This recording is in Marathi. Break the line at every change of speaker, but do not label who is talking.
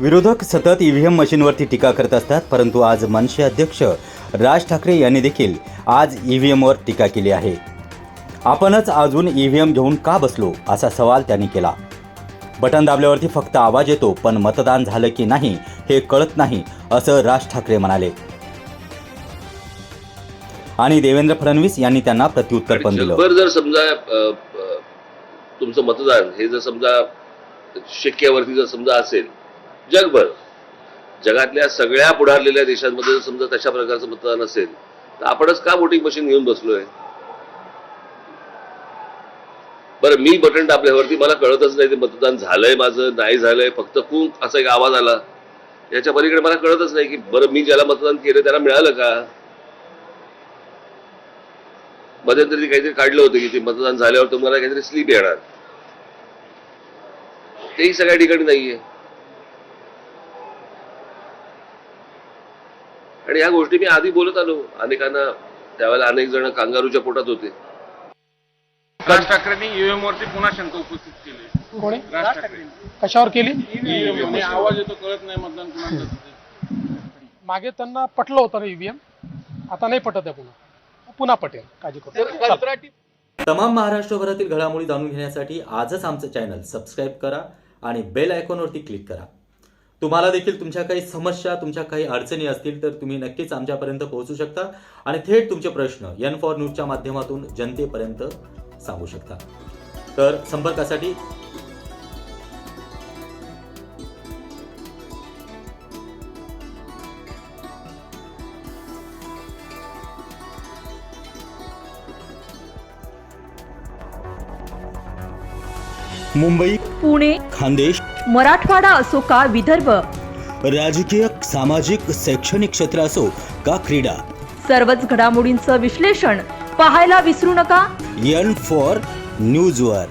विरोधक सतत ईव्हीएम मशीनवरती टीका करत असतात परंतु आज मनसे अध्यक्ष राज ठाकरे यांनी देखील आज ईव्हीएमवर टीका केली आहे. आपणच अजून ईव्हीएम घेऊन का बसलो असा सवाल त्यांनी केला. बटन दाबल्यावरती फक्त आवाज येतो पण मतदान झालं की नाही हे कळत नाही असं राज ठाकरे म्हणाले. आणि देवेंद्र फडणवीस यांनी त्यांना प्रत्युत्तर पण दिलं.
जर समजा तुमचं मतदान हे जर समजा शिक्क्यावरती जर समजा असेल जगभर. जगातल्या सगळ्या पुढारलेल्या देशांमध्ये जर समजा तशा प्रकारचं मतदान असेल तर आपणच का वोटिंग मशीन घेऊन बसलोय? बरं मी बटन दाबल्यावरती मला कळतच नाही ते मतदान झालंय माझं नाही झालंय फक्त खूप असा एक आवाज आला. याच्या पलीकडे मला कळतच नाही की बरं मी ज्याला मतदान केलं त्याला मिळालं का? मध्यंतरी काहीतरी काढलं होतं की ते मतदान झाल्यावर तुम्हाला काहीतरी स्लीप येणार. तेही सगळ्या ठिकाणी नाहीये. आणि ह्या गोष्टी मी आधी बोलत आलो. अनेकांना त्यावेळेला अनेक जण कांगारूच्या पोटात होते.
राज ठाकरेंनी ईव्हीएम वरती पुन्हा शंका उपस्थित केली.
कोणी?
राज ठाकरे.
कशावर केली?
ईव्हीएम म्हणे आवाज येतो कळत नाही मतदान.
मागे त्यांना पटलं होतं ना ईव्हीएम आता नाही पटत आहे पुन्हा. पुन्हा पटेल. काळजी करू. चला.
तमाम महाराष्ट्रभरातील घडामोडी जाणून घेण्यासाठी आजच आमचं चॅनल सबस्क्राईब करा आणि बेल आयकॉनवरती क्लिक करा. तुम्हाला देखील तुमच्या काही समस्या तुमच्या काही अडचणी असतील तर तुम्ही नक्कीच आमच्यापर्यंत पोहोचू शकता. आणि थेट तुमचे प्रश्न एन फॉर न्यूजच्या माध्यमातून जनतेपर्यंत सांगू शकता. तर संपर्कासाठी मुंबई
पुणे
खानदेश
मराठवाडा असो का विदर्भ?
राजकीय सामाजिक शैक्षणिक क्षेत्र असो का क्रीडा?
सर्वच घडामोडींचं विश्लेषण पाहायला विसरू नका.
एन फॉर न्यूजवर.